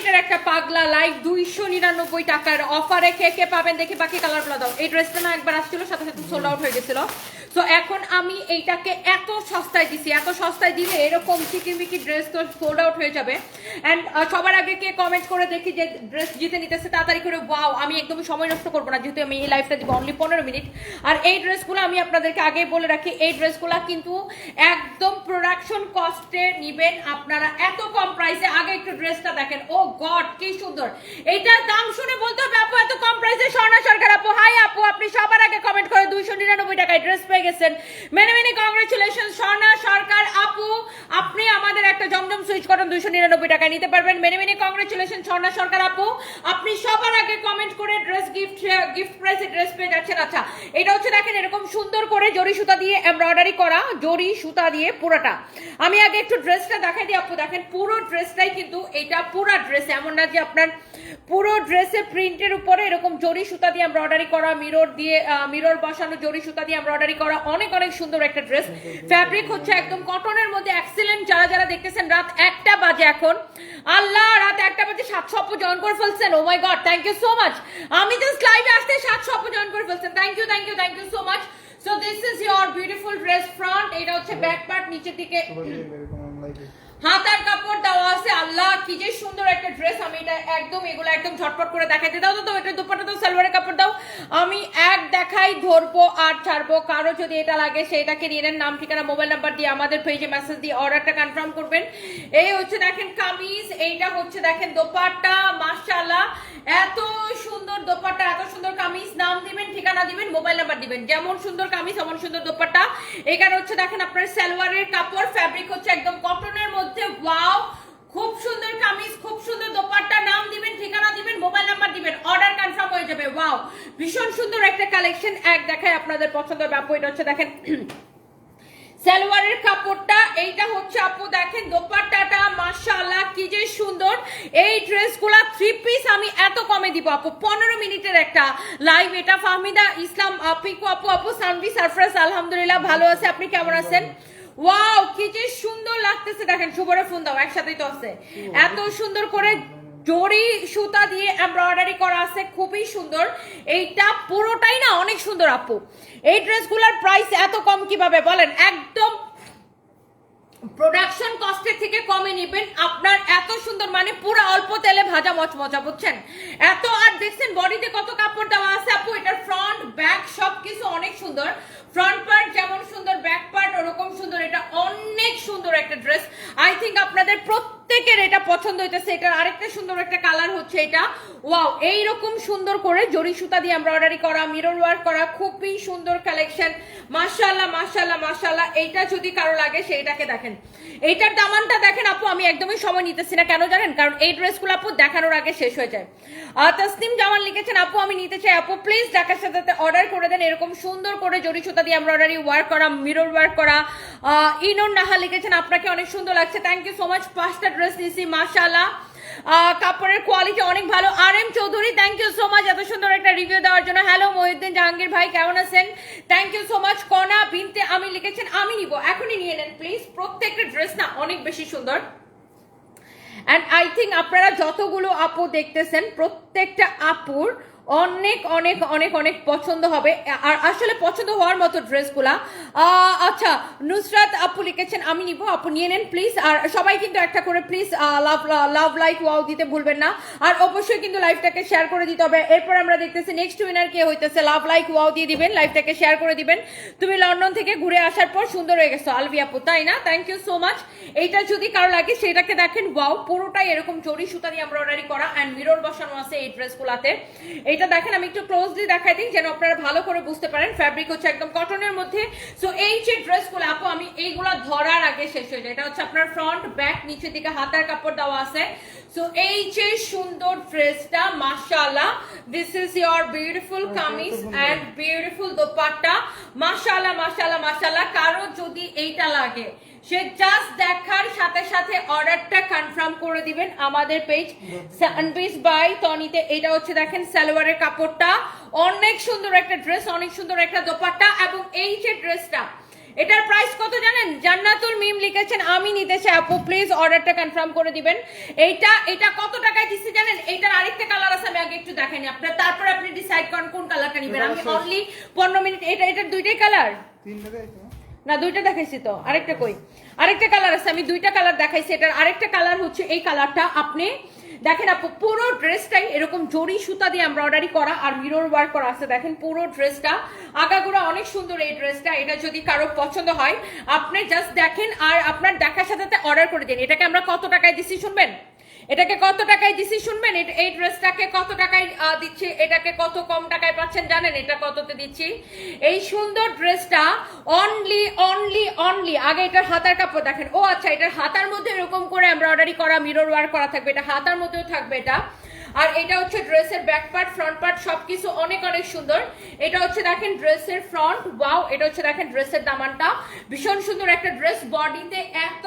মিনিটের একটা পাগলা লাইভ দুইশো নিরানব্বই টাকার অফারে কে কে পাবেন দেখে বাকি কালার কালারগুলো দাও। এই ড্রেসটা না একবার আসছিল, সাথে সাথে সোল্ড আউট হয়ে গেছিল। তো এখন আমি এইটাকে এত সস্তায় দিছি, এত সস্তায় দিলে এরকম চিকিমিকি ড্রেস তো সোল্ড আউট হয়ে যাবে। অ্যান্ড সবার আগে কে কমেন্ট করে দেখি যে ড্রেস জিতে নিতেছে, তাড়াতাড়ি করে ওয়াও আমি একদমই সময় নষ্ট করব না, যেহেতু আমি এই লাইফটা দিব অনলি পনেরো মিনিট আর এই ড্রেসগুলো আমি আপনাদেরকে আগেই বলে রাখি, এই ড্রেসগুলো কিন্তু একদম প্রোডাকশন কস্টে নিবেন আপনারা এত কম প্রাইসে আগে একটু ড্রেসটা দেখেন ও গড, কি সুন্দর। এইটার দাম শুনে বলতে হবে, আপু, এত কম প্রাইসে স্বর্ণা সরকার, আপু। হাই আপু, আপনি সবার আগে কমেন্ট করে দুইশো নিরানব্বই টাকায় ড্রেস পেয়ে গেছেন। মেনে মেনে কংগ্রেচুলেশন স্বর্ণা সরকার, আপু। আপনি আমাদের একটা জমজম সুইচ কটন দুইশো নিরানব্বই টাকায় নিতে পারবেন। মেনে মেনে কংগ্রেচুলেশন স্বর্ণা সরকার, আপু। আপনি সবার আগে কমেন্ট করে ড্রেস গিফট গিফট প্রাইসে ড্রেস পেয়ে যাচ্ছেন। আচ্ছা এটা হচ্ছে দেখেন, এরকম সুন্দর করে জরি সুতা দিয়ে এমব্রয়ডারি করা, জরি সুতা দিয়ে পুরোটা। আমি আগে একটু ড্রেসটা দেখাই দিই, আপু। দেখেন, পুরো ড্রেসটাই কিন্তু, এটা পুরো ড্রেস এমন না যে আপনার পুরো ড্রেসে প্রিন্টের উপরে এরকম জরি সুতা দিয়ে এমব্রয়ডারি করা মিরর দিয়ে মিরর বসানো, জরি সুতা দিয়ে এমব্রয়ডারি করা, অনেক অনেক সুন্দর একটা ড্রেস ফ্যাব্রিক হচ্ছে একদম কটনের মধ্যে এক্সিলেন্ট যারা যারা দেখতেছেন, রাত একটা বাজে এখন। আল্লাহ, রাত একটা বাজে সাতশো আপু জয়েন করে ফেলছেন। ও my god thank you so much আমি জাস্ট লাইভে আসতে সাতশো আপু জয়েন করে ফেলছেন। Thank you thank you thank you so much so this is your beautiful dress front এটা হচ্ছে ব্যাক পার্ট নিচের দিকে। হাতার কাপড় দেওয়া আছে। আল্লাহ কি যে সুন্দর একটা ড্রেস আমি এটা একদম এগুলো একদম ঝটপট করে দেখাইতে দাও। তো, এটা দুপাটা তো সালোয়ারের কাপড় দাও। আমি এক দেখাই ধরবো আর ছাড়বো। কারও যদি এটা লাগে সেটাকে নিয়ে নেন। নাম ঠিকানা মোবাইল নাম্বার দিয়ে আমাদের পেজে মেসেজ দিয়ে অর্ডারটা কনফার্ম করবেন। এই হচ্ছে দেখেন কামিজ এইটা হচ্ছে দেখেন দোপাট্টা। মাশাআল্লাহ এত সুন্দর দোপাট্টা এত সুন্দর কামিজ। নাম দিবেন ঠিকানা দিবেন মোবাইল নাম্বার দিবেন। যেমন সুন্দর কামিজ তেমন সুন্দর দোপাট্টা। এখানে হচ্ছে দেখেন আপনার সালোয়ারের কাপড় ফ্যাব্রিক হচ্ছে একদম কটনের মধ্যে। ওয়াও খুব সুন্দর কামিজ, খুব সুন্দর দোপাট্টা, নাম দিবেন, ঠিকানা দিবেন মোবাইল নাম্বার দিবেন অর্ডার কনফার্ম হয়ে যাবে ওয়াও ভীষণ সুন্দর একটা কালেকশন এক দেখায় আপনাদের পছন্দের ব্যাপক, এটা হচ্ছে দেখেন, সালোয়ারের কাপড়টা, এইটা হচ্ছে আপু, দেখেন, দোপাট্টাটা, মাশাআল্লাহ, কি যে সুন্দর। এই ড্রেসগুলা থ্রি পিস আমি এত কমে দিব আপু, পনেরো মিনিটের একটা লাইভ এটা ফাহমিদা, ইসলাম পিকু আপু আপু, সানভি, সারফরাজ, আলহামদুলিল্লাহ, ভালো আছে, আপনি কেমন আছেন? ওয়াও কি যে সুন্দর লাগতেছে। দেখেন শুভরে ফোন দাও একসাথেই তো আছে। এত সুন্দর করে জরি সুতা দিয়ে এমব্রয়ডারি করা আছে খুবই সুন্দর। এইটা পুরোটাই না অনেক সুন্দর আপু। এই ড্রেসগুলোর প্রাইস এত কম কীভাবে বলেন? একদম প্রোডাকশন কস্টের থেকে কমে নেবেন। আপনার এত সুন্দর মানে পুরো অল্প তেলে ভাজা মচমচা বুঝছেন? এত আর দেখছেন বডিতে কত কাপড় দেওয়া আছে আপু? এটার ফ্রন্ট ব্যাক সব কিছু অনেক সুন্দর। ফ্রন্ট পার্ট যেমন সুন্দর ব্যাক পার্ট ওরকম সুন্দর, এটা অনেক সুন্দর একটা ড্রেস আই থিঙ্ক আপনাদের প্রত্যেকের এটা পছন্দ হইতেছে এটার আরেকটা সুন্দর একটা কালার হচ্ছে এটা। ওয়াও এইরকম সুন্দর করে জরি সুতা দিয়ে এমব্রয়ডারি করা মিরর ওয়ার্ক করা খুবই সুন্দর কালেকশন মাশাআল্লাহ মাশাআল্লাহ মাশাআল্লাহ এইটা যদি কারও লাগে সেইটাকে দেখেন। এইটার দামানটা দেখেন আপু আমি একদমই সময় নিতেছি না কেন জানেন? কারণ এই ড্রেসগুলো আপু দেখানোর আগে শেষ হয়ে যায়। আহ, তসনিম জামান লিখেছেন আপু আমি নিতে চাই। আপু প্লিজ ঢাকার সাথে অর্ডার করে দেন এরকম সুন্দর করে জরি সুতা দিয়ে এমব্রয়ডারি ওয়ার্ক করা মিরর ওয়ার্ক করা। ইনুর নাহা লিখেছেন আপনাকে অনেক সুন্দর লাগছে। থ্যাংক ইউ সো মাচ পাঁচটা ড্রেস মাশাআল্লাহ। আহ, কাপড়ের কোয়ালিটি অনেক ভালো। আর M Chowdhury thank you so much এত সুন্দর একটা রিভিউ দেওয়ার জন্য। হ্যালো মহিউদ্দিন জাহাঙ্গীর ভাই কেমন আছেন? Thank you so much Kona Binte আমি লিখেছেন আমি নিব। এখনই নিয়ে নেন প্লিজ প্রত্যেকটা ড্রেস না অনেক বেশি সুন্দর। অ্যান্ড আই থিঙ্ক আপনারা যতগুলো আপু দেখতেছেন প্রত্যেকটা আপুর অনেক অনেক অনেক অনেক পছন্দ হবে। আর আসলে পছন্দ হওয়ার মতো ড্রেসগুলা। আচ্ছা নুসরাত আপু লিখেছেন, আমি নিব, আপু নিয়ে নেন প্লিজ আর সবাই কিন্তু একটা করে please love love like wow দিতে ভুলবেন না। আর অবশ্যই কিন্তু লাইভটাকে শেয়ার করে দিতে হবে। এরপর আমরা দেখতেছি নেক্সট উইনার কে হইতেছে লাভ লাইক ওয়াও দিয়ে দিবেন লাইভটাকে শেয়ার করে দিবেন। তুমি লন্ডন থেকে ঘুরে আসার পর সুন্দর হয়ে গেছো, আলভি আপু, তাই না? থ্যাংক ইউ সো মাচ এইটা যদি কারও লাগে, সেটাকে দেখেন ওয়াও পুরোটাই এরকম জরি সুতা দিয়ে এমব্রয়ডারি করা। অ্যান্ড মিরর বসানো আছে এই ড্রেসগুলাতে। এটা দেখেন আমি একটু ক্লোজলি দেখাই দিই যেন আপনারা ভালো করে বুঝতে পারেন। ফ্যাব্রিক হচ্ছে একদম কটনের মধ্যে। সো এই যে ড্রেসগুলো আপু আমি এইগুলো ধরার আগে শেষ হয়ে যায়। এটা হচ্ছে আপনার ফ্রন্ট ব্যাক নিচের দিকে হাতার কাপড় দেওয়া আছে। সো এই যে সুন্দর ড্রেসটা মাশাআল্লাহ this is your beautiful kameez and beautiful dupatta. মাশাআল্লাহ মাশাআল্লাহ মাশাআল্লাহ কারও যদি এইটা লাগে সে জাস্ট দেখার সাথে সাথে অর্ডারটা কনফার্ম করে দিবেন আমাদের পেজ সানপিস বাই তনিতে এটা হচ্ছে দেখেন সালোয়ারের কাপড়টা। অনেক সুন্দর একটা ড্রেস অনেক সুন্দর একটা দোপাট্টা এবং এই যে ড্রেসটা এটার প্রাইস কত জানেন? জান্নাতুল মিম লিখেছেন আমি নিতে চাই আপু প্লিজ অর্ডারটা কনফার্ম করে দিবেন। এইটা এটা কত টাকায় দিচ্ছি জানেন? এটার আরেকটা কালার আছে আমি আগে একটু দেখাইনি আপনার। তারপর আপনি ডিসাইড করেন কোন কালারটা নেবেন। আমি অনলি পনেরো মিনিট এটা এটার দুইটাই কালার তিনটা দেখাইছো না? দুইটা দেখাইছি তো, আরেকটা কই? আরেকটা কালার আছে, আমি দুইটা কালার দেখাইছি, এটার আরেকটা কালার হচ্ছে এই কালারটা আপনি দেখেন আপু, পুরো ড্রেসটাই এরকম জরি সুতা দিয়ে এমব্রয়ডারি করা আর মিরর ওয়ার্ক করা আছে। দেখেন পুরো ড্রেসটা আগাগোড়া অনেক সুন্দর এই ড্রেসটা এটা যদি কারও পছন্দ হয়, আপনি জাস্ট দেখেন আর আপনার দেখার সাথে অর্ডার করে দিন। এটাকে আমরা কত টাকায় দিচ্ছি শুনবেন? এটাকে কত টাকায় দিচ্ছি শুনবেন? এই ড্রেসটাকে কত টাকায় দিচ্ছি? এটাকে কত কম টাকায় পাচ্ছেন জানেন? এটা কততে দিচ্ছি? এই সুন্দর ড্রেসটা অনলি অনলি অনলি আগে এটার হাতার কাপড় দেখেন। ও আচ্ছা এটার হাতার মধ্যে এরকম করে এমব্রয়ডারি করা মিরর ওয়ার্ক করা থাকবে। এটা হাতার মধ্যেও থাকবে এটা। আর এটা হচ্ছে ড্রেসের ব্যাক পার্ট ফ্রন্ট পার্ট সবকিছু অনেক অনেক সুন্দর। এটা হচ্ছে দেখেন ড্রেসের ফ্রন্ট ওয়াও এটা হচ্ছে দেখেন ড্রেসের দামানটা। ভীষণ সুন্দর একটা ড্রেস। বডিতে এত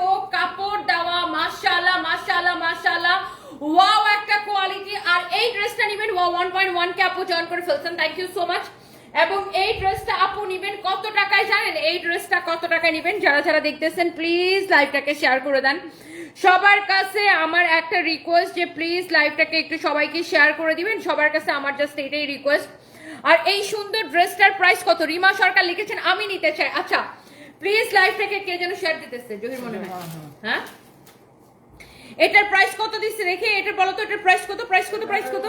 মাশাআল্লাহ মাশাআল্লাহ। ওয়াও একটা কোয়ালিটি আর এই ড্রেসটা নেবেন পয়েন্ট ওয়ান কে আপু জয়েন করে ফেলছেন। থ্যাংক ইউ সো মাচ এবং এই ড্রেসটা আপু নিবেন কত টাকায় জানেন? এই ড্রেসটা কত টাকায় নিবেন? যারা যারা দেখতেছেন প্লিজ লাইভটাকে শেয়ার করে দেন। সবার কাছে আমার একটা রিকোয়েস্ট যে প্লিজ লাইভটাকে একটু সবাইকে শেয়ার করে দিবেন। সবার কাছে আমার জাস্ট এটাই রিকোয়েস্ট আর এই সুন্দর ড্রেসটার প্রাইস কত? রিমা সরকার লিখেছেন আমি নিতে চাই। আচ্ছা প্লিজ লাইভটাকে কে যেন শেয়ার দিতেছে? জহির মনে হয়। হ্যাঁ? এটার প্রাইস কত দিচ্ছে দেখে এটার বলো তো, এটার প্রাইস কত প্রাইস কত প্রাইস কত?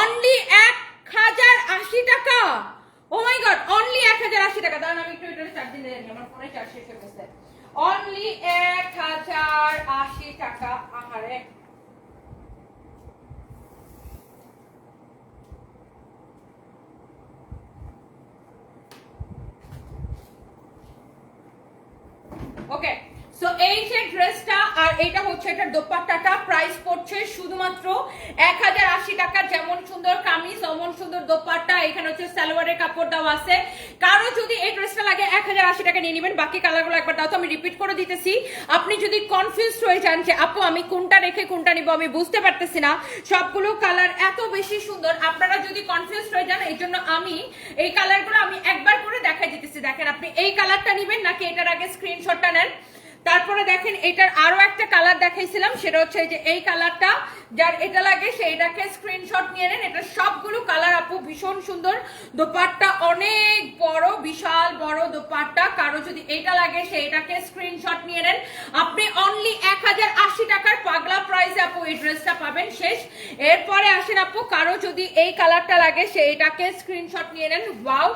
অনলি এক হাজার আশি টাকা। ও মাই গড অনলি এক হাজার আশি টাকা। দাঁড়ান, আমি একটু এটার চার্জ দিয়ে জানি আমার ফোনে চার্জ শেষ হয়ে গেছে। অনলি এক হাজার আশি টাকা আহারে ওকে সো এই যে ড্রেসটা আর এটা হচ্ছে এটার দোপাট্টাটা প্রাইস পড়ছে শুধুমাত্র এক হাজার আশি টাকা যেমন সুন্দর কামিজ, অমন সুন্দর দোপাট্টা। এখানে হচ্ছে সালোয়ারের কাপড় দেওয়া আছে। কারও যদি এই ড্রেসটা লাগে এক হাজার আশি টাকা নিয়ে নেবেন। বাকি কালারগুলো একবার দাও তো, আমি রিপিট করে দিতেছি। আপনি যদি কনফিউজ হয়ে যান যে, আপু, আমি কোনটা রেখে কোনটা নিব, আমি বুঝতে পারতেছি না। সবগুলো কালার এত বেশি সুন্দর। আপনারা যদি কনফিউজ হয়ে যান, এই জন্য আমি এই কালারগুলো আমি একবার করে দেখাই দিতেছি। দেখেন, আপনি এই কালারটা নেবেন নাকি এটার আগে স্ক্রিনশটটা নেন? তারপরে দেখেন এটার আরও একটা কালার দেখাইছিলাম, সেটা হচ্ছে যে এই কালারটা। যার এটা লাগে সেইটাকে স্ক্রিনশট নিয়ে নেন। এটা সবগুলো কালার আপু, ভীষণ সুন্দর। দোপাট্টা অনেক বড়, বিশাল বড় দোপাট্টা। কারও যদি এটা লাগে সেইটাকে স্ক্রিনশট নিয়ে নেন। আপনি অনলি এক হাজার আশি টাকার পাগলা প্রাইসে আপু এই ড্রেসটা পাবেন শেষ। এরপরে আসেন আপু, কারও যদি এই কালারটা লাগে সেইটাকে স্ক্রিনশট নিয়ে নেন। ওয়াও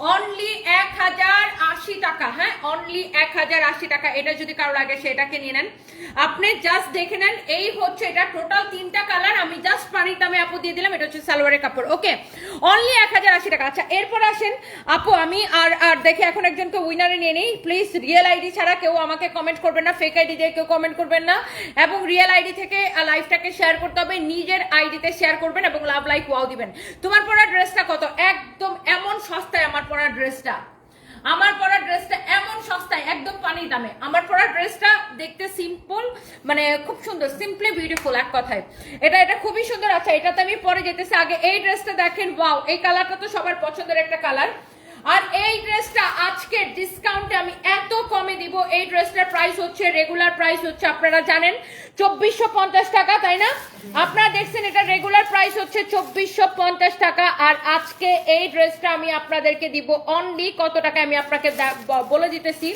অনলি এক হাজার আশি টাকা হ্যাঁ? অনলি এক হাজার আশি টাকা। এটা যদি কারও লাগে সেটাকে নিয়ে নেন। আপনি জাস্ট দেখে নেন, এই হচ্ছে এটা টোটাল তিনটা কালার আমি জাস্ট পানির দামে আপু দিয়ে দিলাম, এটা হচ্ছে সালোয়ারের কাপড় ওকে অনলি এক হাজার আশি টাকা। আচ্ছা এরপর আসেন, আপু, আমি আর আর দেখে এখন একজনকে উইনারে নিয়ে নিই। প্লিজ রিয়েল আইডি ছাড়া কেউ আমাকে কমেন্ট করবেন না ফেক আইডি দিয়ে কেউ কমেন্ট করবেন না। এবং রিয়েল আইডি থেকে লাইফটাকে শেয়ার করতে হবে, নিজের আইডিতে শেয়ার করবেন এবং লাভ লাইক ওয়াও দিবেন। তোমার পরা ড্রেসটা কত? একদম এমন সস্তায় আমার পরা ড্রেসটা। আমার পরা ড্রেসটা এমন সস্তায়, একদম পানির দামে। আমার পরা ড্রেসটা দেখতে সিম্পল মানে খুব সুন্দর সিম্পলি বিউটিফুল এক কথায়। এটা এটা খুবই সুন্দর। আচ্ছা এটাতে আমি পরে যেতেছি। আগে এই ড্রেসটা দেখেন ওয়াও এই কালারটা তো সবার পছন্দের একটা কালার আর এই ড্রেসটা আজকে ডিসকাউন্টে আমি এত কমে দিব। এই ড্রেসটার প্রাইস হচ্ছে রেগুলার প্রাইস হচ্ছে, আপনারা জানেন, চব্বিশশো পঞ্চাশ টাকা, তাই না? আপনারা দেখছেন এটা রেগুলার প্রাইস হচ্ছে চব্বিশশো পঞ্চাশ টাকা, আর আজকে এই ড্রেসটা আমি আপনাদেরকে দিব অনলি কত টাকা আমি আপনাকে বলে দিতেছি?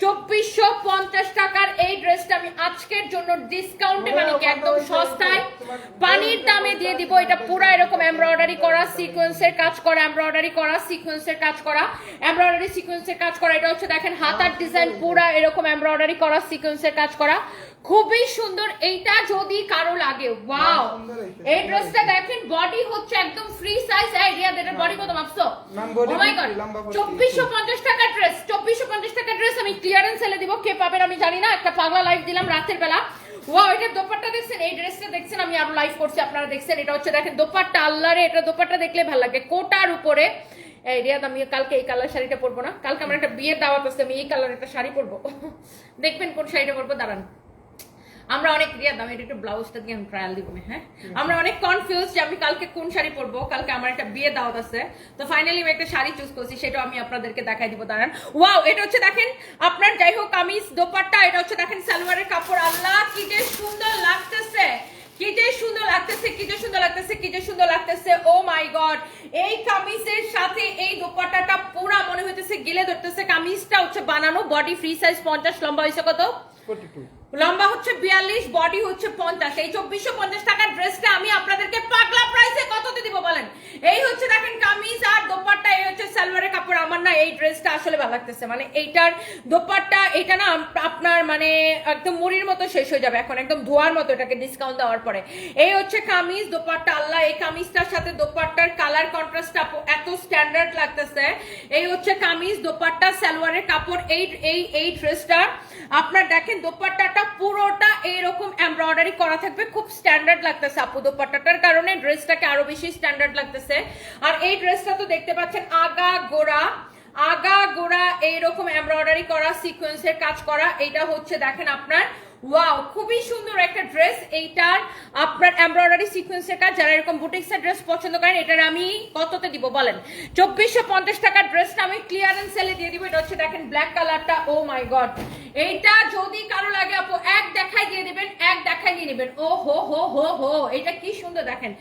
চব্বিশশো পঞ্চাশ টাকার এই ড্রেসটা আমি আজকের জন্য ডিসকাউন্টে মানে কি একদম সস্তায় পানির দামে দিয়ে দিব। এটা পুরো এরকম এমব্রয়ডারি করা সিকোয়েন্সের কাজ করা এমব্রয়ডারি করা সিকোয়েন্সের কাজ করা এমব্রয়ডারি সিকোয়েন্সের কাজ করা। এটা হচ্ছে দেখেন হাতার ডিজাইন পুরা এরকম এমব্রয়ডারি করা সিকোয়েন্সের কাজ করা। খুবই সুন্দর এইটা যদি কারও লাগে ওয়াও এই ড্রেসটা দেখেন বডি হচ্ছে একদম ফ্রি সাইজ আইডিয়া এটার বডি কত মাপছো লম্বা body চব্বিশশো পঞ্চাশ টাকা ড্রেস চব্বিশশো পঞ্চাশ টাকা ড্রেস আমি ক্লিয়ারেন্স সেলে দিব কে পাবেন আমি জানি না একটা পাগলা লাইভ দিলাম রাতের বেলা। ওয়াও এটা দোপাট্টা দেখছেন? এই ড্রেসটা দেখছেন? আমি আরও লাইভ করছি আপনারা দেখছেন? এটা হচ্ছে দেখেন দোপাট্টা আল্লাহরে এটা দোপাট্টা দেখলে ভালো লাগে। কোটার উপরে এই রিয়াদ আমি কালকে এই কালার শাড়িটা পরবো না। কালকে আমার একটা বিয়ের দাওয়াত আছে আমি এই কালার একটা শাড়ি পরবো। দেখবেন কোন শাড়িটা পরবো দাঁড়ান। আমরা অনেক রিয়া দাম একটু ব্লাউজটা দিয়ে আমি ট্রায়াল দিব হ্যাঁ? আমরা অনেক কনফিউজ যে আমি কালকে কোন শাড়ি পরবো, কালকে আমার একটা বিয়ে দাওয়াত আছে। তো ফাইনালি আমি একটা শাড়ি চুজ করছি, সেটাও আমি আপনাদেরকে দেখাই দিব, দাঁড়ান। ওয়াও এটা হচ্ছে দেখেন, আপনার যাই হোক কামিজ, দোপাট্টা, এটা হচ্ছে দেখেন সালোয়ারের কাপড়। আল্লাহ, কি যে সুন্দর লাগতেছে, কি যে সুন্দর লাগতেছে, কি যে সুন্দর লাগতেছে, কি যে সুন্দর লাগতেছে। ও মাই গড এই কামিজের সাথে এই দোপাট্টাটা পুরা মনে হইতেছে, গিলে ধরতেছে। কামিজটা হচ্ছে বানানো বডি ফ্রি সাইজ পঞ্চাশ, লম্বা হয়েছে কত? লম্বা হচ্ছে বিয়াল্লিশ, বডি হচ্ছে পঞ্চাশ। এই চব্বিশশো পঞ্চাশ টাকার ড্রেসটা আমি আপনাদেরকে পাগলা প্রাইসে কততে দিব বলেন? এই হচ্ছে দেখেন কামিজ আর দোপাট্টা, এই হচ্ছে সালোয়ারের কাপড়। আমার না এই ড্রেসটা আসলে ভালো লাগতেছে। মানে এইটার দোপাট্টা এটা না আপনার মানে একদম মুড়ির মতো শেষ হয়ে যাবে। এখন একদম ধোয়ার মতো এটাকে ডিসকাউন্ট দেওয়ার পরে। এই হচ্ছে কামিজ, দোপাট্টা, আল্লাহ, এই কামিজটার সাথে দোপাট্টার কালার কন্ট্রাস্ট এত স্ট্যান্ডার্ড লাগতেছে। এই হচ্ছে কামিজ, দোপাট্টা, সালোয়ারের কাপড়, এই এই এই ড্রেসটা আপনার দেখেন, দোপাট্টাটা পুরোটা এইরকম এমব্রয়ডারি করা থাকবে। খুব স্ট্যান্ডার্ড লাগতেছে আপু দোপাট্টাটার কারণে ড্রেসটাকে আরও বেশি স্ট্যান্ডার্ড লাগতেছে। আর এই ড্রেসটা তো দেখতে পাচ্ছেন, আগা গোড়া আগা গোড়া এইরকম এমব্রয়ডারি করা সিকোয়েন্সের কাজ করা। এটা হচ্ছে, দেখেন আপনার ওয়াও খুবই সুন্দর একটা ড্রেস এইটার। আপনার এমব্রয়ডারি সিকোয়েন্সের কাজ, যারা এরকম বুটিক্সের ড্রেস পছন্দ করেন, এটার আমি কততে দিব বলেন? চব্বিশশো পঞ্চাশ টাকার ড্রেসটা আমি ক্লিয়ারেন্স সেলে দিয়ে দিব। এটা হচ্ছে দেখেন ব্ল্যাক কালারটা ও মাই গড এইটা যদি কারও লাগে আপু, এক দেখাই দিয়ে দিবেন, এক দেখাই দিয়ে নেবেন। ও হো হো হো হো এটা কি সুন্দর দেখেন।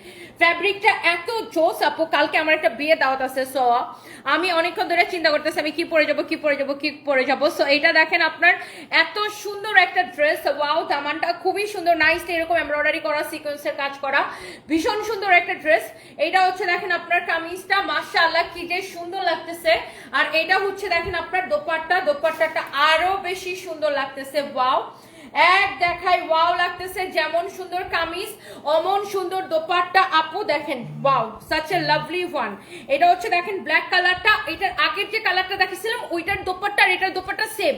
ফ্যাব্রিকটা এত জোস আপু, কালকে আমার একটা বিয়ে দাওয়াত আছে সো আমি অনেকক্ষণ ধরে চিন্তা করতেছি আমি কি পরে যাব, কি পরে যাব, কি পরে যাব। সো এটা দেখেন আপনার এত সুন্দর একটা ড্রেস ওয়াও দামানটা খুবই সুন্দর নাইস এরকম এমব্রয়ডারি করা সিকোয়েন্সের কাজ করা। ভীষণ সুন্দর একটা ড্রেস এটা হচ্ছে দেখেন আপনার কামিজটা, মাশাআল্লাহ, কি যে সুন্দর লাগতেছে। আর এটা হচ্ছে দেখেন আপনার দোপাট্টা, দোপাট্টাটা আরও বেশি সুন্দর লাগতেছে ওয়াও এক দেখাই ওয়াও লাগতেছে, যেমন সুন্দর কামিজ, অমন সুন্দর দোপাট্টা। আপু, দেখেন, wow such a lovely one এটা হচ্ছে, দেখেন ব্ল্যাক কালারটা এটার আগের যে কালারটা দেখেছিলাম, ওইটার দোপাট্টা আর এটার দোপাট্টা সেম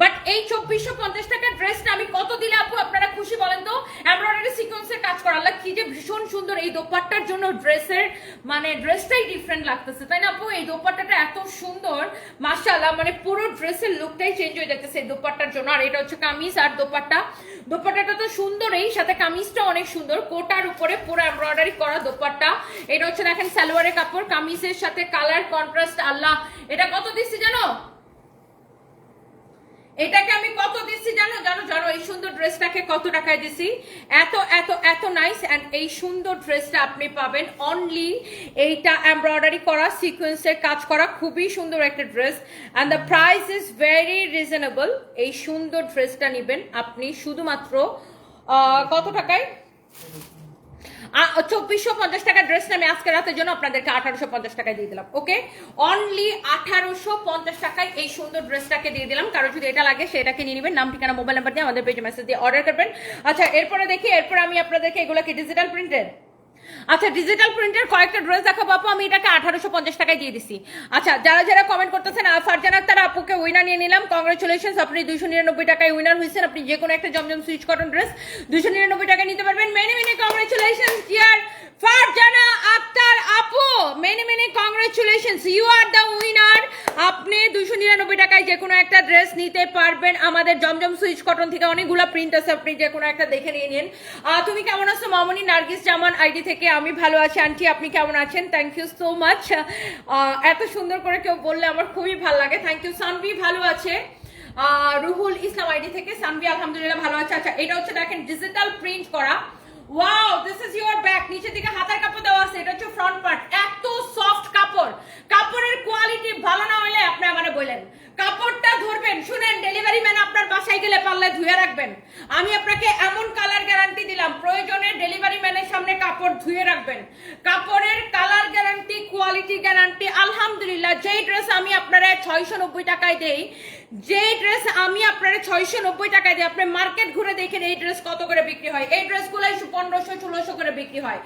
বাট এই চব্বিশশো পঞ্চাশ টাকার ড্রেসটা আমি কত দিলে, আপু, আপনারা খুশি বলেন তো? এমব্রয়ডারি সিকোয়েন্সের কাজ করা। আল্লাহ, কি যে ভীষণ সুন্দর এই দোপাট্টার জন্য ড্রেসের মানে ড্রেসটাই ডিফারেন্ট লাগতেছে, তাই না, আপু? এই দোপাট্টাটা এত সুন্দর, মাশাআল্লাহ মানে পুরো ড্রেসের লুকটাই চেঞ্জ হয়ে যাচ্ছে এই দোপাট্টার জন্য। আর এটা হচ্ছে কামিজ, আর দোপাট্টা দোপাট্টাটা তো সুন্দর সুন্দরই, সাথে কামিজটা অনেক সুন্দর। কোটার উপরে পুরো এমব্রয়ডারি করা দোপাট্টা। এটা হচ্ছে দেখেন সালোয়ারের কাপড়, কামিজের সাথে কালার কন্ট্রাস্ট আল্লাহ। এটা কত দিচ্ছি জানো? এটাকে আমি কত দিচ্ছি জানো? জানো জানো, এই সুন্দর ড্রেসটাকে কত টাকায় দিছি এত এত এত নাইস এন্ড এই সুন্দর ড্রেসটা আপনি পাবেন অনলি এইটা এমব্রয়ডারি করা সিকোয়েন্সের কাজ করা, খুবই সুন্দর একটা dress and the price is very reasonable এই সুন্দর ড্রেসটা নেবেন আপনি শুধুমাত্র কত টাকায়? চব্বিশশো পঞ্চাশ টাকার ড্রেস আমি আজকে রাতের জন্য আপনাদেরকে আঠারোশো পঞ্চাশ টাকায় দিয়ে দিলাম ওকে অনলি আঠারোশো পঞ্চাশ টাকায় এই সুন্দর ড্রেসটাকে দিয়ে দিলাম। কারও যদি এটা লাগে সেটাকে নিয়ে নেবেন। নাম, ঠিকানা মোবাইল নাম্বার দিয়ে আমাদের পেজে মেসেজ দিয়ে অর্ডার করবেন। আচ্ছা এরপরে দেখি, এরপরে আমি আপনাদেরকে এগুলো কি ডিজিটাল প্রিন্টেড আচ্ছা ডিজিটাল প্রিন্টের কয়েকটা ড্রেস দেখো আপু, আমি এটাকে আঠারোশো পঞ্চাশ টাকায় দিয়ে দিছি। আচ্ছা যারা যারা কমেন্ট করতেছেন ফারজানার ফারজান আক্তার আপুকে উইনার নিয়ে নিলাম। কংগ্রেচুলেশন আপনি দুইশো নিরানব্বই টাকায় উইনার হয়েছেন। আপনি যে কোনো একটা জমজম সুইচ কটন ড্রেস দুশো নিরানব্বই টাকায় নিতে পারবেন। মেনে মেনে কংগ্রেচুলেশন ডিয়ার ফারজানা আক্তার আপু many many congratulations you are the winner আপনি দুশো নিরানব্বই টাকায় যে কোনো একটা ড্রেস নিতে পারবেন। আমাদের জমজম সুইচ কটন থেকে অনেকগুলো প্রিন্ট আছে, আপনি যে কোনো একটা দেখে নিয়ে নিন। তুমি কেমন আছো? মামনি, নার্গিস, জামান, আইডি থেকে আমি ভালো আছি। আন্টি, আপনি কেমন আছেন? থ্যাংক ইউ সো মাচ এত সুন্দর করে কেউ বললে আমার খুবই ভালো লাগে। থ্যাংক ইউ সানভি ভালো আছে। রুহুল ইসলাম আইডি থেকে। সানভি, আলহামদুলিল্লাহ ভালো আছে। আচ্ছা এটা হচ্ছে দেখেন ডিজিটাল প্রিন্ট করা। Wow this is your back নিচের দিকে হাতার কাপড় দেওয়া আছে, এটা হচ্ছে ফ্রন্ট পার্ট এত সফট কাপড়। কাপড়ের কোয়ালিটি ভালো না হলে আপনি আমারে বললেন কাপড়টা ধরবেন, শুনেন ডেলিভারি ম্যান আপনার বাসায় গেলে পারলে ধুয়ে রাখবেন। আমি আপনাকে এমন কালার গ্যারান্টি দিলাম, প্রয়োজনে ডেলিভারি ম্যানের সামনে কাপড় ধুয়ে রাখবেন। কাপড়ের কালার গ্যারান্টি কোয়ালিটি গ্যারান্টি আলহামদুলিল্লাহ, যেই ড্রেস আমি আপনারা ছয়শো নব্বই টাকায় দেই যে ড্রেস আমি আপনারা ছয়শো নব্বই টাকায় দিই, আপনি মার্কেট ঘুরে দেখেন এই ড্রেস কত করে বিক্রি হয়। এই ড্রেসগুলাই পনেরোশো, ষোলোশো করে বিক্রি হয়।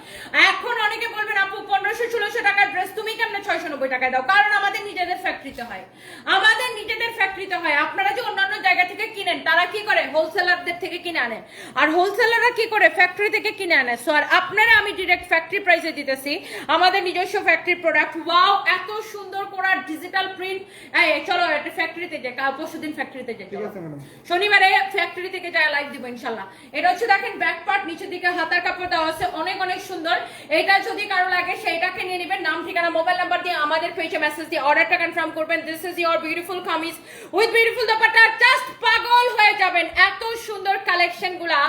এখন অনেকে বলবেন, আপু, পনেরোশো, ষোলোশো টাকার ড্রেস তুমি কেমন ছয়শো নব্বই টাকায় দাও? কারণ আমাদের নিজেদের ফ্যাক্টরিতে হয়। আমাদের নিজেদের ফ্যাক্টরিতে হয়। আপনারা যে কিনে কিনেন তারা কি করে? হোলসেলারদের থেকে কিনে আনে। আর হোলসেলাররা কি করে? ফ্যাক্টরি থেকে কিনে আনে। সো আর আপনারা আমি ডিরেক্ট ফ্যাক্টরি প্রাইসে দিতেছি। আমাদের নিজস্ব ফ্যাক্টরি প্রোডাক্ট ওয়াও এত সুন্দর করা ডিজিটাল প্রিন্ট চলো একটা ফ্যাক্টরিতে যাই। কাল পরশু দিন ফ্যাক্টরিতে যাই ঠিক আছে ম্যাডাম শনিবারে ফ্যাক্টরি থেকে যায় লাইভ দিব ইনশাল্লাহ। এটা হচ্ছে দেখেন ব্যাক পার্ট নিচের দিকে হাতার কাপড় দেওয়া আছে। অনেক অনেক সুন্দর। এটা যদি কারও লাগে সেইটাকে নিয়ে নেবেন। নাম ঠিকানা মোবাইল নাম্বার দিয়ে আমাদের পেজে মেসেজ দিয়ে অর্ডারটা কনফার্ম করবেন। This is your beautiful kameez with beautiful dupatta just পাগল হয়ে যাবেন এত সুন্দর কালেকশনগুলা।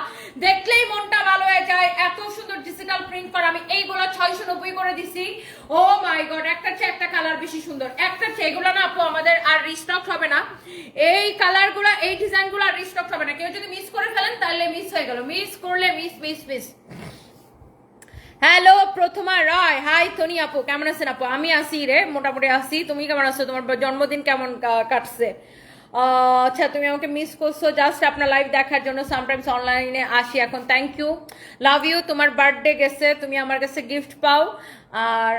দেখলেই মনটা ভালো হয়ে যায়, এত সুন্দর ডিজিটাল প্রিন্ট করা। আমি এইগুলা ছয়শো নব্বই করে দিছি। ও মাই গড একটা চেয়ে একটা কালার বেশি সুন্দর। একটা চেয়ে, এগুলো না আপু, আমাদের আর রিস্টক হবে না। এই কালারগুলা, এই ডিজাইনগুলো আর রিস্টক হবে না। কেউ যদি মিস করে ফেলেন, তাহলে মিস হয়ে গেল। মিস করলে miss miss miss hello Prothoma Roy. Hi Toni আপু। কেমন আছেন আপু? আমি আসি রে, মোটামুটি আসি তুমি কেমন আছো? তোমার জন্মদিন কেমন কাটছে? আচ্ছা তুমি আমাকে মিস করছ জাস্ট আপনার লাইভ দেখার জন্য সামটাইমস অনলাইনে আসি এখন থ্যাংক ইউ লাভ ইউ তোমার বার্থডে গেছে, তুমি আমার কাছে গিফট পাও, আর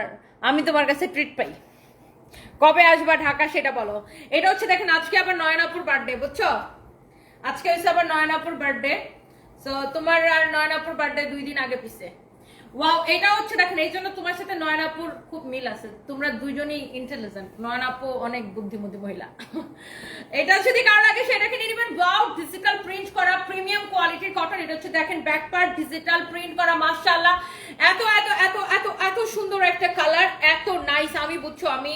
আমি তোমার কাছে ট্রিট পাই। কবে আসবা ঢাকা সেটা বলো। এটা হচ্ছে দেখেন, আজকে আবার নয়নাপুর বার্থডে বুঝছ? আজকে হচ্ছে আবার নয়নাপুর বার্থডে সো তোমার আর নয়নাপুর বার্থডে দুই দিন আগে পিছে। ওয়াও এটা হচ্ছে দেখেন, এই জন্য তোমার সাথে নয়নাপুর খুব মিল আছে। তোমরা দুইজনই ইন্টেলিজেন্ট নয়নাপু অনেক বুদ্ধিমতী মহিলা। এটা যদি কারও লাগে সেটাকে নিয়ে নেবেন। ওয়াও ডিজিটাল প্রিন্ট করা প্রিমিয়াম কোয়ালিটির কটন এটা হচ্ছে দেখেন ব্যাক পার্ট ডিজিটাল প্রিন্ট করা, মাশাআল্লাহ। এত এত এত এত এত সুন্দর একটা কালার এত নাইস আমি বুঝছ, আমি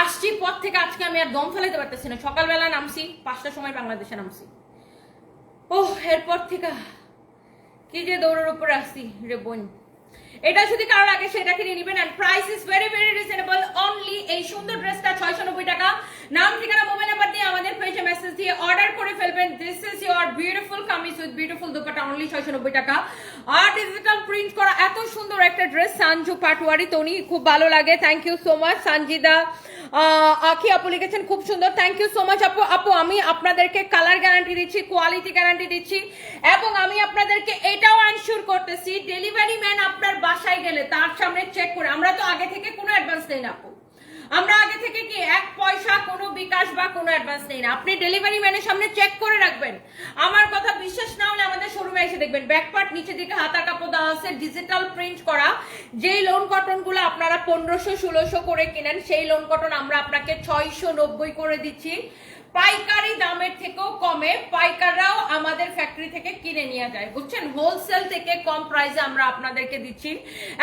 আসছি পর থেকে আজকে আমি আর দম ফেলাইতে পারতেছি না। সকালবেলা নামছি, পাঁচটার সময় বাংলাদেশে নামছি। ওহ, এরপর থেকে কি যে দৌড়ের উপরে আসছি রে বোন। এটা যদি কারও লাগে সেটাকে নিয়ে নেবেন and price is very very reasonable only এই সুন্দর ড্রেসটা ছয়শো নব্বই টাকা। নাম, ঠিকানা মোবাইল নাম্বার দিয়ে আমাদের পেজে মেসেজ দিয়ে অর্ডার করে ফেলবেন। This is your beautiful kameez with beautiful dupatta only ছয়শো নব্বই টাকা। আর ডিজিটাল প্রিন্ট করা এত সুন্দর একটা ড্রেস সানজু পাটওয়ারি তনি, খুব ভালো লাগে। Thank you so much Sanjida. Akhi, আপু লিখেছেন, খুব সুন্দর। থ্যাংক ইউ সো মাচ আপু। আপু, আমি আপনাদেরকে কালার গ্যারান্টি দিচ্ছি কোয়ালিটি গ্যারান্টি দিচ্ছি এবং আমি আপনাদেরকে এটাও আনশিওর করতেছি ডেলিভারি ম্যান আপনার বাসায় গেলে তার সামনে চেক করে। আমরা তো আগে থেকে কোনো অ্যাডভান্স দেই না, আপু। আমরা আগে থেকে কি এক পয়সা, কোনো বিকাশ বা কোনো অ্যাডভান্স নেই না। আপনি ডেলিভারি ম্যানের সামনে চেক করে রাখবেন। আমার কথা বিশ্বাস না হলে আমাদের শোরুমে এসে দেখবেন। ব্যাকপার্ট নিচে দিকে হাতা কাপড় দেওয়া আছে ডিজিটাল প্রিন্ট করা। যেই লোন কটনগুলো আপনারা পনেরোশো, ষোলোশো করে কিনেন, সেই লোন কটন আমরা আপনাকে ছয়শো নব্বই করে দিচ্ছি। পাইকারি দামের থেকেও কমে। পাইকাররাও আমাদের ফ্যাক্টরি থেকে কিনে নিয়ে যায়। বুঝছেন? হোলসেল থেকে কম প্রাইসে আমরা আপনাদেরকে দিচ্ছি।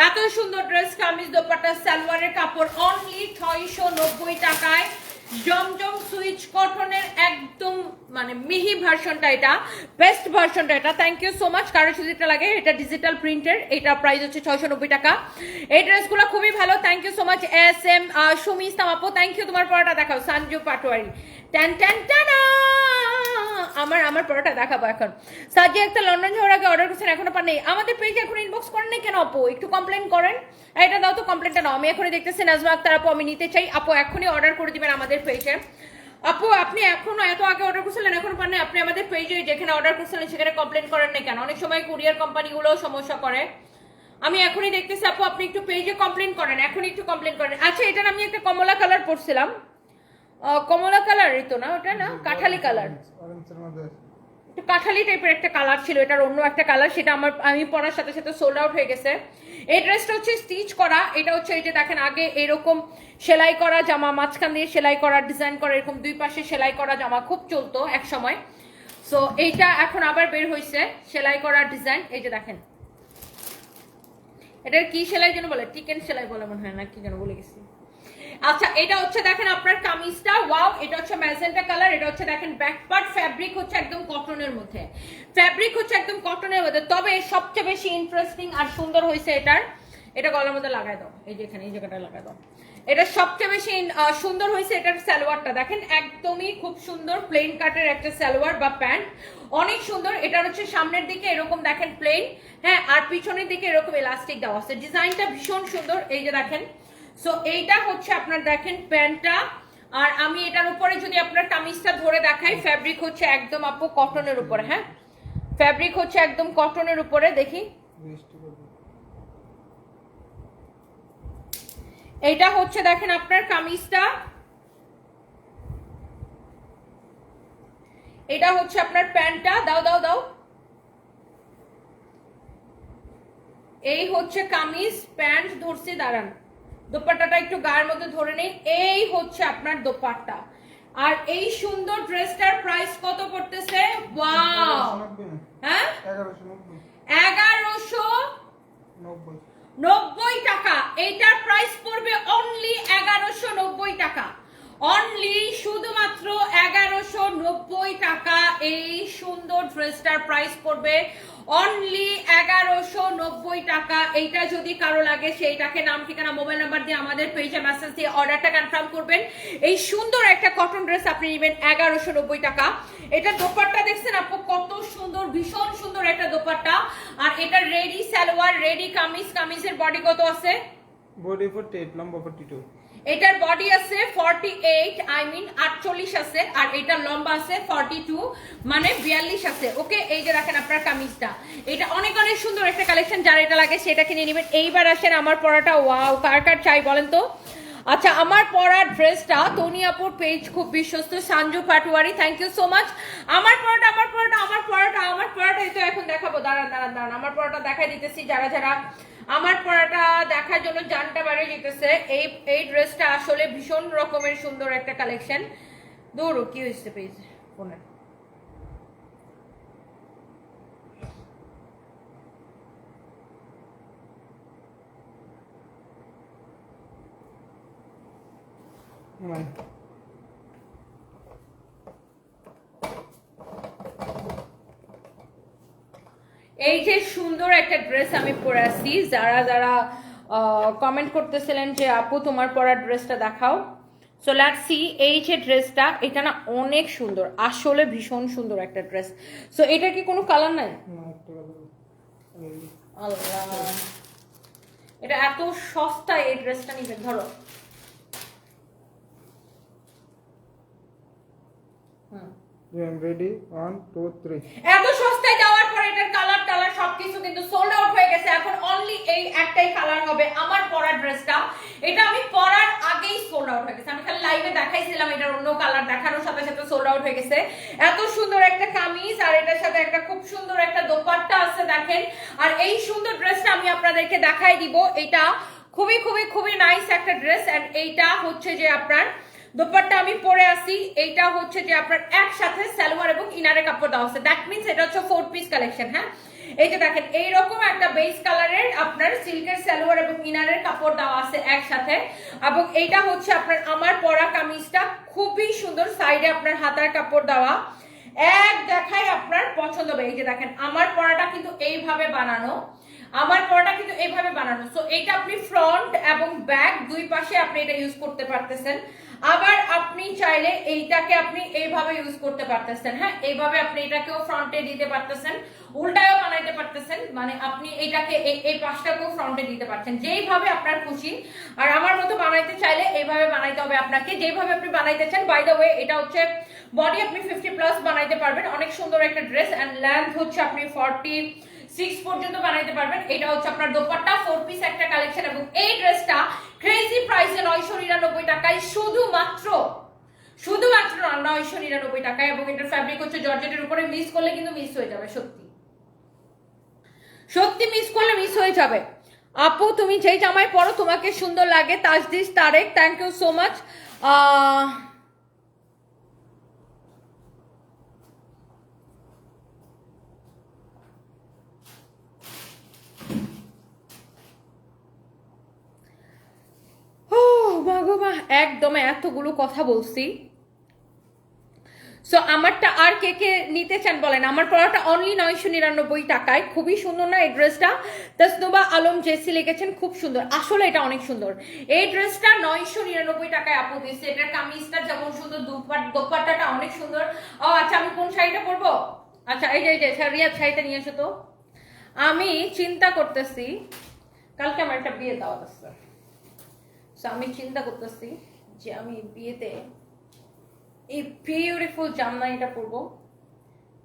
এত সুন্দর ড্রেস কামিজ, দোপাট্টা, সালোয়ারের কাপড় অনলি ছয়শো নব্বই টাকায়। জমজম সুইচ কটনের একদম মানে মিহি ভার্সনটা এটা বেস্ট ভার্সনটা এটা। থ্যাংক ইউ সো মাচ কারও যদি এটা লাগে, এটা ডিজিটাল প্রিন্টের এটা প্রাইস হচ্ছে ছয়শো নব্বই টাকা। এই ড্রেসগুলো খুবই ভালো। Thank you so much S M Sumi আপু থ্যাংক ইউ তোমার পড়াটা দেখাও। সানজু পাটোয়ারি। ট্যান ট্যান টানা! আমার আমার পরোটা দেখাবো এখন। সাজি একটা লন্ডন যাওয়ার আগে অর্ডার করছেন, এখনও পান নেই আমাদের পেজে এখন ইনবক্স করেন নাই কেন আপু? একটু কমপ্লেন করেন। এটা দাও তো কমপ্লেনটা নাও। আমি এখনই দেখতেছি, নাজমা আক্তার আপু, আমি নিতে চাই। আপু, এখনই অর্ডার করে দিবেন আমাদের পেজে আপু, আপনি এখনও এত আগে অর্ডার করছিলেন, এখনও পান আপনি আমাদের পেজে যেখানে অর্ডার করছিলেন, সেখানে কমপ্লেন করেন নাই কেন? অনেক সময় কুরিয়ার কোম্পানিগুলোও সমস্যা করে। আমি এখনই দেখতেছি, আপু, আপনি একটু পেজে কমপ্লেন করেন। এখনই একটু কমপ্লেন করেন। আচ্ছা এটার আমি একটা কমলা কালার পরছিলাম। কমলা কালার তো না? ওটা না? কাঠালি কালার কাঠালি টাইপের একটা কালার ছিল এটার অন্য একটা কালার সেটা আমার আমি পরার সাথে সাথে সোল্ড আউট হয়ে গেছে। এই ড্রেসটা হচ্ছে স্টিচ করা এটা হচ্ছে এই যে দেখেন আগে এরকম সেলাই করা জামা মাঝখান দিয়ে সেলাই করা ডিজাইন করা এরকম দুই পাশে সেলাই করা জামা খুব চলতো এক সময়। সো এইটা এখন আবার বের হয়েছে সেলাই করা ডিজাইন এই যে দেখেন। এটার কি সেলাই যেন বলে? টিকেন সেলাই বলে মনে হয় না কি যেন বলে গেছি। আচ্ছা এটা হচ্ছে দেখেন আপনার কামিজটা, ওয়াও, এটা হচ্ছে ম্যাজেন্টা কালার, এটা হচ্ছে দেখেন ব্যাক পার্ট ফ্যাব্রিক হচ্ছে একদম কটনের মধ্যে। ফ্যাব্রিক হচ্ছে একদম কটনের মধ্যে। তবে সবচেয়ে বেশি ইন্টারেস্টিং আর সুন্দর হয়েছে এটার, এটা গলার মধ্যে লাগাই দাও। এই যে এখানে, এই জায়গাটা লাগাই দাও। এটা সবচেয়ে বেশি সুন্দর হয়েছে এটার সালোয়ারটা। দেখেন একদমই খুব সুন্দর প্লেন কাটের একটা সালোয়ার বা প্যান্ট। অনেক সুন্দর। এটার হচ্ছে সামনের দিকে এরকম দেখেন প্লেন হ্যাঁ আর পিছনের দিকে এরকম এলাস্টিক দেওয়া আছে। ডিজাইনটা ভীষণ সুন্দর। এই যে দেখেন সো এইটা হচ্ছে আপনার দেখেন প্যান্টটা। আর আমি এটার উপরে যদি আপনার কামিজটা ধরে দেখাই ফ্যাব্রিক হচ্ছে একদম আপু কটনের উপরে হ্যাঁ? ফ্যাব্রিক হচ্ছে একদম কটনের উপরে, দেখি। এইটা হচ্ছে দেখেন আপনার কামিজটা। এটা হচ্ছে আপনার প্যান্টটা। দাও দাও দাও। এই হচ্ছে কামিজ, প্যান্ট, ধরছি, দাঁড়ান। দোপাট্টাটা একটু গায়ের মধ্যে ধরে নেই এই হচ্ছে আপনার দোপাট্টা। আর এই সুন্দর ড্রেসটার প্রাইস কত পড়তেছে? ওয়াও হ্যাঁ? এগারোশো নব্বই টাকা। এইটার প্রাইস পড়বে অনলি এগারোশো নব্বই টাকা। অনলি শুধুমাত্র এগারোশো নব্বই টাকা এই সুন্দর ড্রেসটার প্রাইস পড়বে। অনলি এগারোশো নব্বই টাকা। এইটা যদি কারও লাগে, সেইটাকে নাম, ঠিকানা মোবাইল নাম্বার দিয়ে আমাদের পেজে মেসেজ দিয়ে অর্ডারটা কনফার্ম করবেন। এই সুন্দর একটা কটন ড্রেস আপনি নেবেন এগারোশো নব্বই টাকা। এটা দোপাট্টা দেখছেন আপু? কত সুন্দর, ভীষণ সুন্দর একটা দোপাট্টা। আর এটা রেডি সালোয়ার রেডি কামিজ, কামিজের বডি কত আছে? বডি ফোর্টি এইট লম্বা ফোর্টি টু এটার বডি আছে 48 আই মিন 48 আছে, আর এটা লম্বা আছে 42 মানে 42 আছে। ওকে, এই যে রাখেন আপনার কামিজটা। এটা অনেক অনেক সুন্দর একটা কালেকশন যার এটা লাগে সেটা কিনে নেবেন। এইবার আসেন আমার পরাটা, ওয়াও, কার কার চাই বলেন তো? আচ্ছা আমার পরা ড্রেসটা তনিয়াপুর পেজ খুব বিশ্বস্ত, Sanju Patwari thank you so much আমার পরাটা আমার পরাটা আমার পরাটা আমার পরাটা এই তো এখন দেখাবো। দাঁড়ান দাঁড়ান দাঁড়ান, আমার পরাটা দেখাই দিতেছি যারা যারা আমার পরাটা দেখার জন্য জানটা বাইরে যেতেছে এই এই ড্রেসটা আসলে ভীষণ রকমের সুন্দর একটা কালেকশন। দৌড়ো কি হয়েছে পেজ ফোনে। মানে এই যে সুন্দর একটা ড্রেস আমি পরে আসছি যারা যারা কমেন্ট করতেছিলেন যে আপু তোমার পরা ড্রেসটা দেখাও। সো লেটস সি এই যে ড্রেসটা এটা না অনেক সুন্দর আসলে ভীষণ সুন্দর একটা ড্রেস সো এটা কি কোনো কালার নাই? আল্লাহ। এটা এত সস্তা এই ড্রেসটা নিবে ধরো। হুম। রেডি ওয়ান টু থ্রি এত সস্তায় পর এটার কালার টালার সবকিছু কিন্তু সোল্ড আউট হয়ে গেছে। এখন অনলি এই একটাই কালার হবে আমার পরার ড্রেসটা এটা আমি পরার আগেই সোল্ড আউট হয়ে গেছে। আমি খালি লাইভে দেখাইছিলাম, এটার অন্য কালার দেখানোর সাথে সাথে সোল্ড আউট হয়ে গেছে। এত সুন্দর একটা কামিজ আর এটার সাথে একটা খুব সুন্দর একটা দোপাট্টা আছে দেখেন। আর এই সুন্দর ড্রেসটা আমি আপনাদেরকে দেখাই দিব। এটা খুবই খুবই খুবই নাইস একটা ড্রেস এন্ড এইটা হচ্ছে যে আপনার দোপাট্টা আমি পরে আসি, এইটা হচ্ছে যে আপনার একসাথে সালোয়ার এবং ইনারে কাপড় দেওয়া আছে। দ্যাট মিনস এটা হচ্ছে ফোর পিস কালেকশন হ্যাঁ? এই যে দেখেন, এইরকম একটা বেস কালারের আপনার সিল্কের সালোয়ার এবং ইনারের কাপড় দেওয়া আছে একসাথে। এবং এইটা হচ্ছে আপনার আমার পরা কামিজটা, খুবই সুন্দর সাইডে আপনার হাতার কাপড় দেওয়া। এক দেখাই আপনার পছন্দ হবে। এই যে দেখেন, আমার পরাটা কিন্তু এইভাবে বানানো। আমার পরাটা কিন্তু এইভাবে বানানো। সো এটা আপনি ফ্রন্ট এবং ব্যাক দুই পাশে আপনি এটা ইউজ করতে পারতেছেন। আবার আপনি চাইলে এইটাকে আপনি এইভাবে ইউজ করতে পারতেছেন হ্যাঁ? এইভাবে আপনি এটাকেও ফ্রন্টে দিতে পারতেছেন, উল্টায়ও বানাইতে পারতেছেন মানে আপনি এটাকে এই- পাশটাকেও ফ্রন্টে দিতে পারছেন। যেইভাবে আপনার খুশি, আর আমার মতো বানাইতে চাইলে এইভাবে বানাইতে হবে আপনাকে। যেভাবে আপনি বানাইতে চান বাই দ্য ওয়ে এটা হচ্ছে বডি আপনি ফিফটি প্লাস বানাইতে পারবেন। অনেক সুন্দর একটা ড্রেস অ্যান্ড লেন্থ হচ্ছে আপনি ফর্টি সিক্স পর্যন্ত বানাইতে পারবেন। এটা হচ্ছে আপনার দোপাট্টা ফোর পিস একটা কালেকশন এবং এই ড্রেসটা ক্রেজি প্রাইসে নয়শো নিরানব্বই টাকায় শুধুমাত্র শুধুমাত্র নয়শো নিরানব্বই টাকায় এবং এটার ফ্যাব্রিক হচ্ছে জর্জেটের উপরে। মিস করলে কিন্তু মিস হয়ে যাবে, সত্যি। সত্যি মিস করলে মিস হয়ে যাবে। আপু, তুমি যেই জামাই পরো, তোমাকে সুন্দর লাগে। Tajdis Tarek thank you so much ও একদম এতগুলো কথা বলছি। সো আমারটা আর কে কে নিতে চান বলেন? আমার পড়াটা অনলি নয়শো নিরানব্বই টাকায়। খুবই সুন্দর না এই ড্রেসটা তাসনুবা আলম জেসি লিখেছেন, খুব সুন্দর। আসলে এটা অনেক সুন্দর। এই ড্রেসটা নয়শো নিরানব্বই টাকায় আপু দিচ্ছে এটার কামিজটা যেমন সুন্দর, দুপাট দোপাট্টাটা অনেক সুন্দর। ও আচ্ছা আমি কোন শাড়িটা পরবো? আচ্ছা এই যে এই যে রিয়াদ শাড়িটা নিয়ে এসো তো। আমি চিন্তা করতেছি, কালকে আমার একটা বিয়ে দাওয়াত আছে। So, আমি চিন্তা করতেছি যে আমি বিয়েতে এই বিউটিফুল জামদানিটা পরবো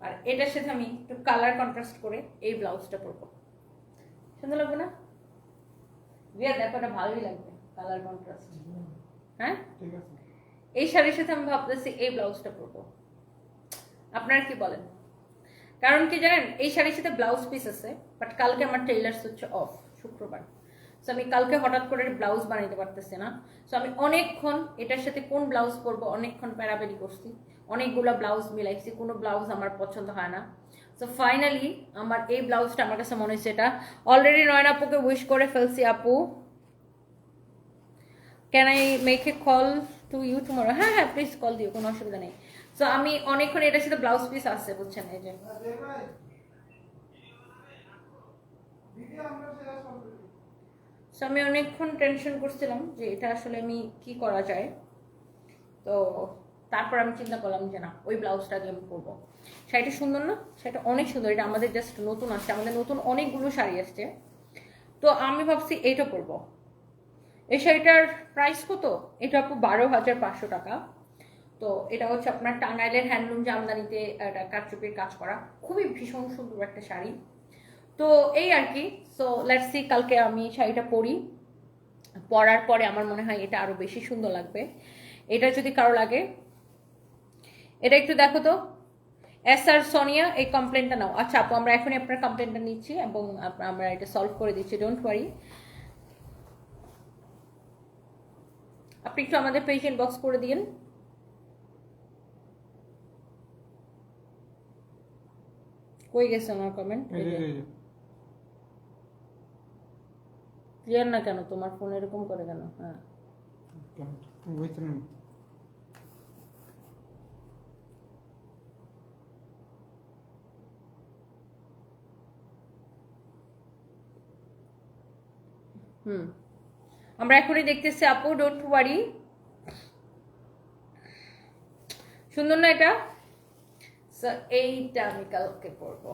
আর এটার সাথে আমি একটু কালার কন্ট্রাস্ট করে এই ব্লাউজটা পরবো। সুন্দর লাগবে না? বিয়ে দেখো এটা ভালোই লাগবে কালার কন্ট্রাস্ট হ্যাঁ? এই শাড়ির সাথে আমি ভাবতেছি এই ব্লাউজটা পরবো। আপনারা কি বলেন? কারণ কি জানেন এই শাড়ির সাথে ব্লাউজ পিস আছে বাট কালকে আমার টেইলার্স হচ্ছে অফ শুক্রবার। সো আমি কালকে হঠাৎ করে ব্লাউজ বানাইতে পারতেছি না। সো আমি অনেকক্ষণ এটার সাথে কোন ব্লাউজ পরবো, অনেকক্ষণ প্যারাবেরি করছি। অনেকগুলো ব্লাউজ মিলাইছি, কোনো ব্লাউজ আমার পছন্দ হয় না। সো ফাইনালি আমার এই ব্লাউজটা আমার কাছে মনে হচ্ছে এটা। অলরেডি নয়ন আপুকে উইশ করে ফেলছি, আপু। Can I make a call to you tomorrow হ্যাঁ হ্যাঁ প্লিজ কল দিও, কোনো অসুবিধা নেই। সো আমি অনেকক্ষণ এটার সাথে ব্লাউজ পিস আসছে বুঝছেন, এই যে। সো আমি অনেকক্ষণ টেনশন করছিলাম যে এটা আসলে আমি কি করা যায়। তো তারপর আমি চিন্তা করলাম যে না, ওই ব্লাউজটা আগে আমি পরবো। শাড়িটা সুন্দর না? শাড়িটা অনেক সুন্দর। এটা আমাদের জাস্ট নতুন আসছে। আমাদের নতুন অনেকগুলো শাড়ি আসছে। তো আমি ভাবছি এইটা পরবো। এই শাড়িটার প্রাইস কত? এটা আপু বারো হাজার পাঁচশো টাকা। তো এটা হচ্ছে আপনার টাঙ্গাইলের হ্যান্ডলুম জামদানিতে একটা কাজ করা। খুবই ভীষণ সুন্দর একটা শাড়ি। তো এই আর কি। সো লেটস সি কালকে আমি শাড়িটা পরি। পরার পরে আমার মনে হয় এটা আরও বেশি সুন্দর লাগবে। এটা যদি কারও লাগে, এটা একটু দেখো তো। এস আর সোনিয়া এই কমপ্লেনটা নাও। আচ্ছা আপু, আমরা এখনই আপনার কমপ্লেনটা নিচ্ছি এবং আমরা এটা সলভ করে দিচ্ছি ডোন্ট ওয়ারি আপনি একটু আমাদের পেশেন্ট বক্স করে দিন কই গেছে আমার কমেন্ট এই যে, এই যে। ক্লিয়ার না কেন? তোমার ফোন এরকম করে কেন? হ্যাঁ। হুম। আমরা এখনই দেখতেছি আপু ডোন্ট ওয়ারি সুন্দর না এটা? এইটা আমি কালকে পরবো।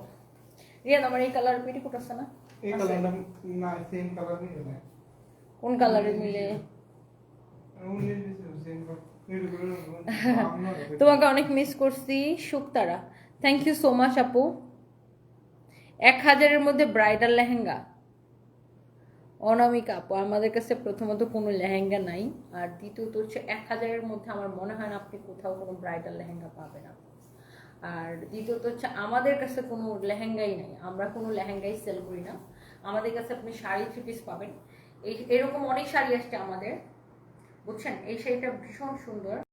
রিয়ান আমার এই কালার পেটিকোট আছে না? এই কালারটা না সেম কালার না কোন কালারে মিলে? তোমাকে অনেক মিস করছি Shuktara thank you so much আপু। এক হাজারের মধ্যে ব্রাইডাল লেহেঙ্গা। অনামিকা আপু আমাদের কাছে প্রথমত কোনো লেহেঙ্গা নাই। আর দ্বিতীয়ত হচ্ছে এক হাজারের মধ্যে আমার মনে হয় না আপনি কোথাও কোনো ব্রাইডাল লেহেঙ্গা পাবেন না আর দ্বিতীয়ত হচ্ছে আমাদের কাছে কোনো লেহেঙ্গাই নাই, আমরা কোনো লেহেঙ্গাই সেল করি না। আমাদের কাছে আপনি শাড়ি থ্রি পিস পাবেন। এই, এরকম অনেক শাড়ি আসছে আমাদের, বুঝছেন? এই শাড়িটা ভীষণ সুন্দর।